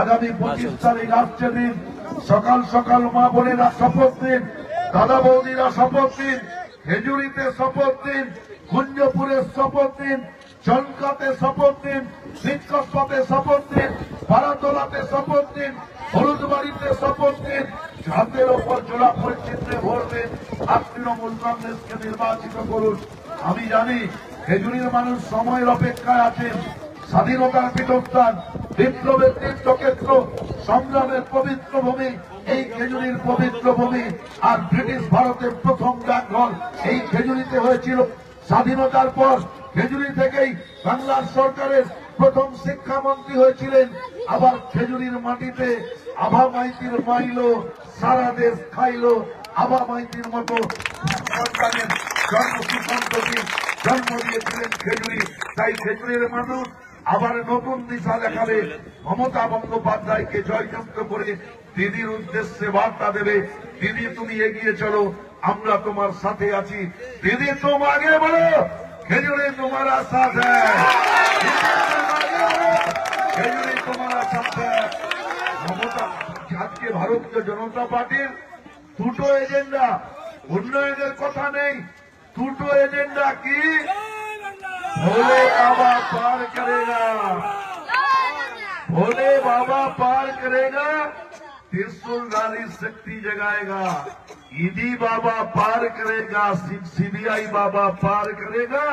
আগামী পঁচিশ তারিখ আসছে দিন। সকাল সকাল মা বোনেরা শপথ দিন, দাদা বৌদিরা শপথ দিন, খেজুরিতে শপথ দিন, কুঞ্জপুরে শপথ দিন, চনকাতে শপথ দিন শিক্ষকপথে শপথ দিন পাড়াতলাতে শপথ দিন, হলুদবাড়িতে শপথ দিন হাতের ওপর জোড়া পরিচিত্রে ভোট দিন। আর তৃণমূল কংগ্রেসকে নির্বাচিত করুন। আমি জানি খেজুরির মানুষ সময়ের অপেক্ষায় আছেন, স্বাধীনতার পীঠস্থান। বিপ্লবের তীর্থক্ষেত্র সংগ্রামের পবিত্র ভূমি, এই খেজুরির পবিত্র ভূমি, আর ব্রিটিশ ভারতের প্রথম ডাকঘর এই খেজুরিতে হয়েছিল। স্বাধীনতার পর খেজুরি থেকেই বাংলার সরকারের প্রথম শিক্ষামন্ত্রী হয়েছিলেন। আবার খেজুরির মাটিতে আভা মাইতির মাইলো, সারা দেশ খাইলো। আভা মাইতির মতো জন্ম জন্ম দিয়েছিলেন খেজুরি। তাই খেজুরির মানুষ আবার নতুন দিশা দেখাবে মমতা বন্দ্যোপাধ্যায়কে জয়যুক্ত করে দিদির উদ্দেশ্যে বার্তা দেবে, দিদি, তুমি এগিয়ে চলো, আমরা তোমার সাথে আছি। দিদি তুম বলো, খেজুরি তোমারা সাথ খেজুরি তোমারা সাথ আজকে ভারতীয় জনতা পার্টির দুটো এজেন্ডা, উন্নয়নের কথা নেই, দুটো এজেন্ডা কি? ভোলে বাবা পার করেগা भोले बाबा पार करेगा त्रिशूल नारी शक्ति जगाएगा ईदी बाबा पार करेगा सीबीआई बाबा पार करेगा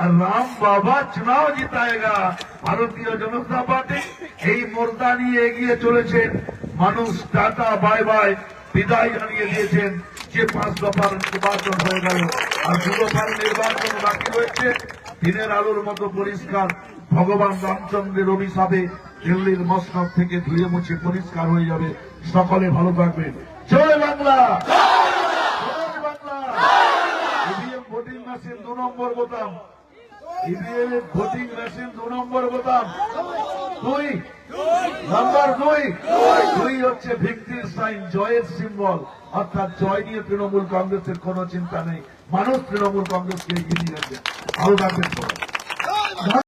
और राम बाबा चुनाव জিতায়েগা ভারতীয় জনতা পার্টি এই মোর্দা নিয়ে এগিয়ে চলেছেন মানুষ টাটা বাই বাই বিদায় জানিয়ে দিয়েছেন যে পাঁচ দফার নির্বাচন হয়ে গেল আর দু দফার নির্বাচন বাকি রয়েছে দিনের আলোর মতো পরিষ্কার। ভগবান রামচন্দ্রের অভিশাপে দিল্লির মসনদ থেকে ধুয়ে মুছে পরিষ্কার হয়ে যাবে। সকলে ভালো থাকবে জয় বাংলা! ভোটিং মেশিন দু নম্বর বোতাম। ইভিএম ভোটিং মেশিন দু নম্বর বোতাম। দুই। নাম্বার দুই দুই হচ্ছে ভিক্টির সাইন জয়ের সিম্বল অর্থাৎ জয় নিয়ে তৃণমূল কংগ্রেসের কোন চিন্তা নেই। মানুষ তৃণমূল কংগ্রেসকে এগিয়ে থাকবেন সবাই